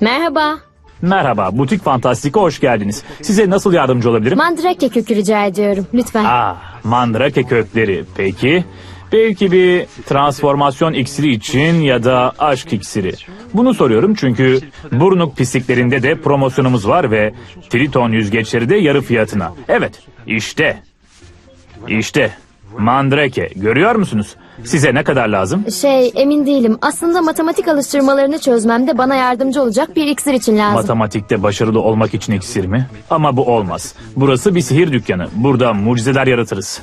Merhaba. Merhaba, Butik Fantastik'e hoş geldiniz. Size nasıl yardımcı olabilirim? Mandrake kökü rica ediyorum. Lütfen. Aa, mandrake kökleri. Peki. Belki bir transformasyon iksiri için ya da aşk iksiri. Bunu soruyorum çünkü burnuk pisliklerinde de promosyonumuz var ve Triton yüzgeçleri de yarı fiyatına. Evet, işte. İşte. Mandrake. Görüyor musunuz? Size ne kadar lazım? Şey emin değilim. Aslında matematik alıştırmalarını çözmemde bana yardımcı olacak bir iksir için lazım. Matematikte başarılı olmak için iksir mi? Ama bu olmaz. Burası bir sihir dükkanı. Burada mucizeler yaratırız.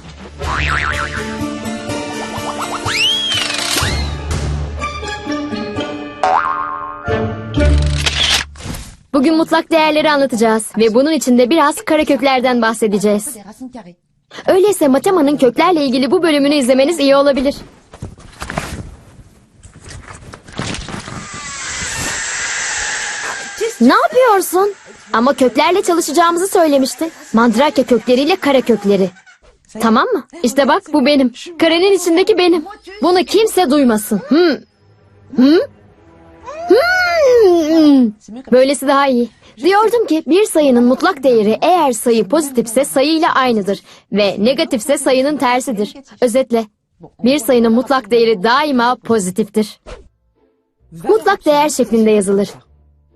Bugün mutlak değerleri anlatacağız ve bunun için de biraz kara köklerden bahsedeceğiz. Öyleyse Mateman'ın köklerle ilgili bu bölümünü izlemeniz iyi olabilir. Ne yapıyorsun? Ama köklerle çalışacağımızı söylemiştin. Mandrake kökleriyle kara kökleri. Tamam mı? İşte bak bu benim. Karenin içindeki benim. Bunu kimse duymasın. Hmm. Hmm? Hmm. Böylesi daha iyi. Diyordum ki bir sayının mutlak değeri eğer sayı pozitifse sayı ile aynıdır ve negatifse sayının tersidir. Özetle bir sayının mutlak değeri daima pozitiftir. Mutlak değer şeklinde yazılır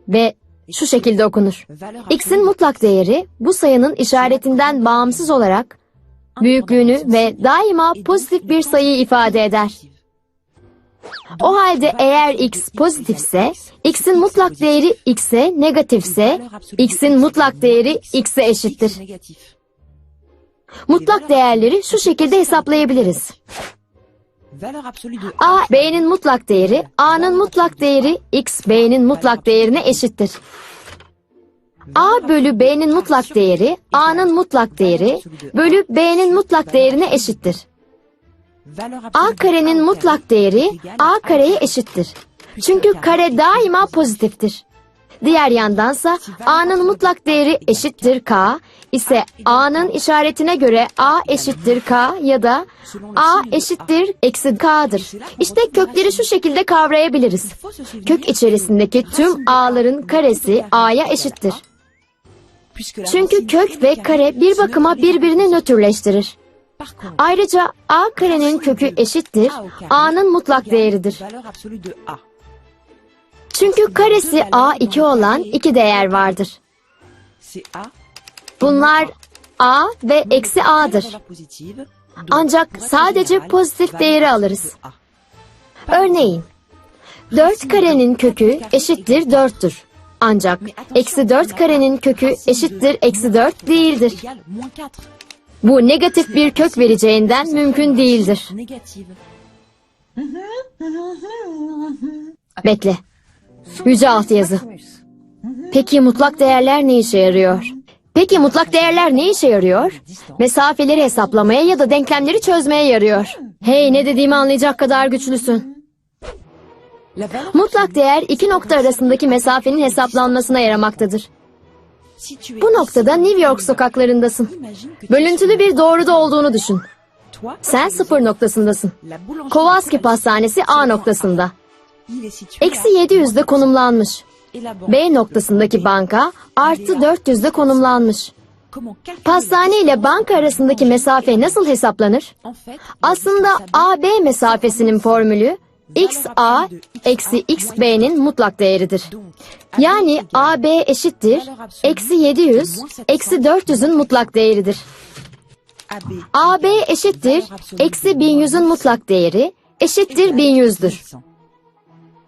ve şu şekilde okunur. X'in mutlak değeri bu sayının işaretinden bağımsız olarak büyüklüğünü ve daima pozitif bir sayıyı ifade eder. O halde eğer x pozitifse, x'in mutlak değeri x'e, negatifse, x'in mutlak değeri x'e eşittir. Mutlak değerleri şu şekilde hesaplayabiliriz. A, b'nin mutlak değeri, a'nın mutlak değeri x, b'nin mutlak değerine eşittir. a bölü b'nin mutlak değeri, a'nın mutlak değeri bölü b'nin mutlak değerine eşittir. A karenin mutlak değeri A kareye eşittir. Çünkü kare daima pozitiftir. Diğer yandansa A'nın mutlak değeri eşittir K ise A'nın işaretine göre A eşittir K ya da A eşittir eksi K'dır. İşte kökleri şu şekilde kavrayabiliriz. Kök içerisindeki tüm A'ların karesi A'ya eşittir. Çünkü kök ve kare bir bakıma birbirini nötrleştirir. Ayrıca A karenin kökü eşittir A'nın mutlak değeridir. Çünkü karesi A2 olan iki değer vardır. Bunlar A ve eksi A'dır. Ancak sadece pozitif değeri alırız. Örneğin 4 karenin kökü eşittir 4'tür. Ancak eksi 4 karenin kökü eşittir eksi 4 değildir. Égale moins 4. Bu negatif bir kök vereceğinden mümkün değildir. Bekle. Yüce altyazı. Peki mutlak değerler ne işe yarıyor? Peki mutlak değerler ne işe yarıyor? Mesafeleri hesaplamaya ya da denklemleri çözmeye yarıyor. Hey ne dediğimi anlayacak kadar güçlüsün. Mutlak değer iki nokta arasındaki mesafenin hesaplanmasına yaramaktadır. Bu noktada New York sokaklarındasın. Bölüntülü bir doğruda olduğunu düşün. Sen sıfır noktasındasın. Kowalski pastanesi A noktasında. Eksi à 700'de konumlanmış. B noktasındaki banka artı 400'de konumlanmış. Pastane ile banka arasındaki mesafe nasıl hesaplanır? Aslında AB mesafesinin formülü XA eksi XB'nin mutlak değeridir. Yani AB eşittir eksi 700 eksi 400'ün mutlak değeridir. AB AB eşittir eksi 1100'ün mutlak değeri eşittir 1100'dür.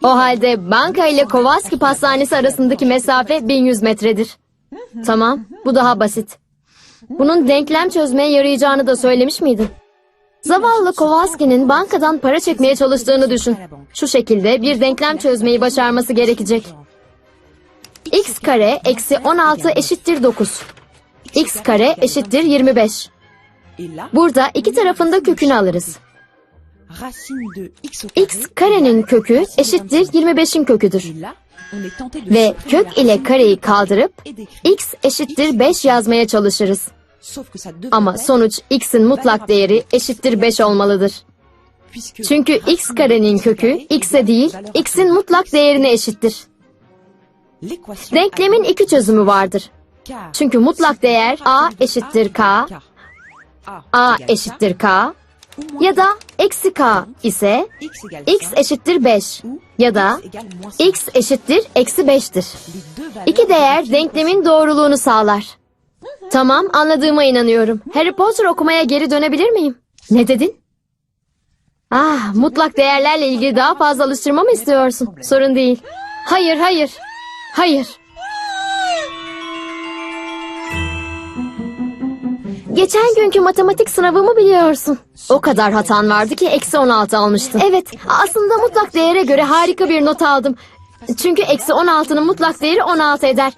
O halde banka ile Kowalski pastanesi arasındaki mesafe 1100 metredir. Tamam, bu daha basit. Bunun denklem çözmeye yarayacağını da söylemiş miydin? Zavallı Kowalski'nin bankadan para çekmeye çalıştığını düşün. Şu şekilde bir denklem çözmeyi başarması gerekecek. x kare eksi 16 eşittir 9. x kare eşittir 25. Et là, Burada iki tarafında kökünü alırız. x karenin kökü eşittir 25'in köküdür. Ve kök ile kareyi kaldırıp x eşittir 5 yazmaya çalışırız. Ama sonuç x'in mutlak değeri eşittir 5 olmalıdır. puisque Çünkü x karenin kökü x'e değil x'in mutlak değerine eşittir. Denklemin iki çözümü vardır. Çünkü mutlak değer a eşittir k, a eşittir k ya da eksi k ise x eşittir 5 ou ya da x eşittir eksi 5'tir. Les deux valeurs İki değer denklemin doğruluğunu sağlar. Tamam anladığıma inanıyorum. Harry Potter okumaya geri dönebilir miyim? Ne dedin? Ah mutlak değerlerle ilgili daha fazla alıştırma mı istiyorsun? Sorun değil. Hayır hayır. Hayır. Geçen günkü matematik sınavımı biliyorsun. O kadar hatan vardı ki eksi 16 almıştım. Evet aslında mutlak değere göre harika bir not aldım. Çünkü eksi 16'nın mutlak değeri 16 eder.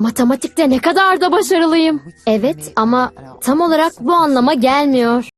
Matematikte ne kadar da başarılıyım. Evet ama tam olarak bu anlama gelmiyor.